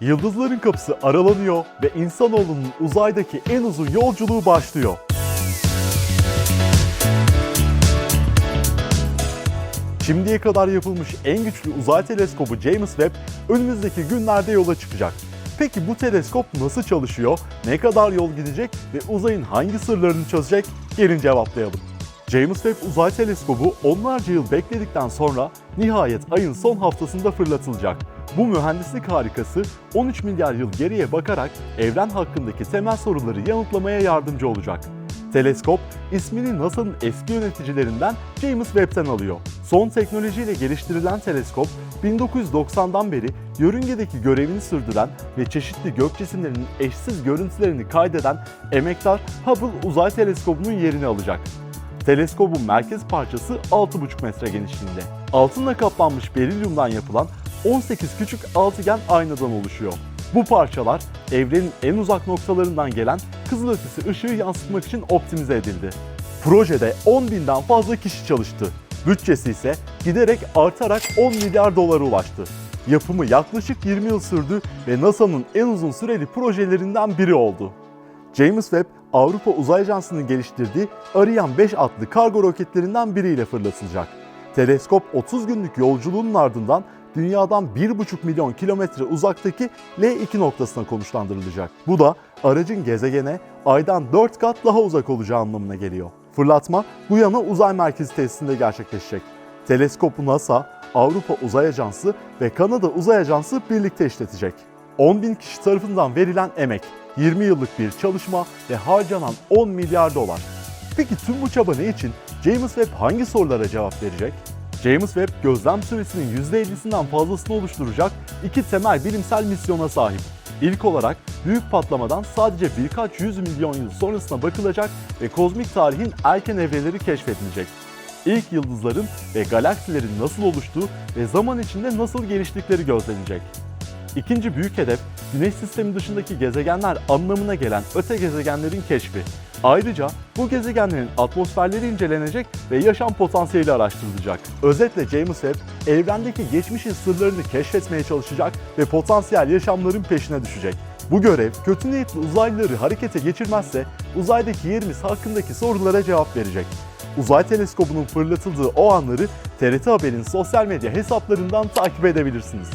Yıldızların kapısı aralanıyor ve insanoğlunun uzaydaki en uzun yolculuğu başlıyor. Şimdiye kadar yapılmış en güçlü uzay teleskobu James Webb önümüzdeki günlerde yola çıkacak. Peki bu teleskop nasıl çalışıyor, ne kadar yol gidecek ve uzayın hangi sırlarını çözecek? Gelin cevaplayalım. James Webb Uzay Teleskobu onlarca yıl bekledikten sonra nihayet ayın son haftasında fırlatılacak. Bu mühendislik harikası 13 milyar yıl geriye bakarak evren hakkındaki temel soruları yanıtlamaya yardımcı olacak. Teleskop ismini NASA'nın eski yöneticilerinden James Webb'ten alıyor. Son teknolojiyle geliştirilen teleskop 1990'dan beri yörüngedeki görevini sürdüren ve çeşitli gök cisimlerinin eşsiz görüntülerini kaydeden emektar Hubble Uzay Teleskobu'nun yerini alacak. Teleskobun merkez parçası 6,5 metre genişliğinde. Altınla kaplanmış berilyumdan yapılan 18 küçük altıgen aynadan oluşuyor. Bu parçalar evrenin en uzak noktalarından gelen kızılötesi ışığı yansıtmak için optimize edildi. Projede 10 binden fazla kişi çalıştı. Bütçesi ise giderek artarak 10 milyar dolara ulaştı. Yapımı yaklaşık 20 yıl sürdü ve NASA'nın en uzun süreli projelerinden biri oldu. James Webb, Avrupa Uzay Ajansı'nın geliştirdiği Ariane 5 adlı kargo roketlerinden biriyle fırlatılacak. Teleskop 30 günlük yolculuğun ardından dünyadan 1,5 milyon kilometre uzaktaki L2 noktasına konuşlandırılacak. Bu da aracın gezegene aydan 4 kat daha uzak olacağı anlamına geliyor. Fırlatma Guyana Uzay Merkezi tesisinde gerçekleşecek. Teleskopu NASA, Avrupa Uzay Ajansı ve Kanada Uzay Ajansı birlikte işletecek. 10 bin kişi tarafından verilen emek, 20 yıllık bir çalışma ve harcanan 10 milyar dolar. Peki tüm bu çaba ne için? James Webb hangi sorulara cevap verecek? James Webb gözlem süresinin %50'sinden fazlasını oluşturacak iki temel bilimsel misyona sahip. İlk olarak büyük patlamadan sadece birkaç yüz milyon yıl sonrasına bakılacak ve kozmik tarihin erken evreleri keşfedilecek. İlk yıldızların ve galaksilerin nasıl oluştuğu ve zaman içinde nasıl geliştikleri gözlenecek. İkinci büyük hedef, Güneş sistemi dışındaki gezegenler anlamına gelen öte gezegenlerin keşfi. Ayrıca bu gezegenlerin atmosferleri incelenecek ve yaşam potansiyeli araştırılacak. Özetle James Webb, evrendeki geçmişin sırlarını keşfetmeye çalışacak ve potansiyel yaşamların peşine düşecek. Bu görev kötü niyetli uzaylıları harekete geçirmezse uzaydaki yerimiz hakkındaki sorulara cevap verecek. Uzay teleskobunun fırlatıldığı o anları TRT Haber'in sosyal medya hesaplarından takip edebilirsiniz.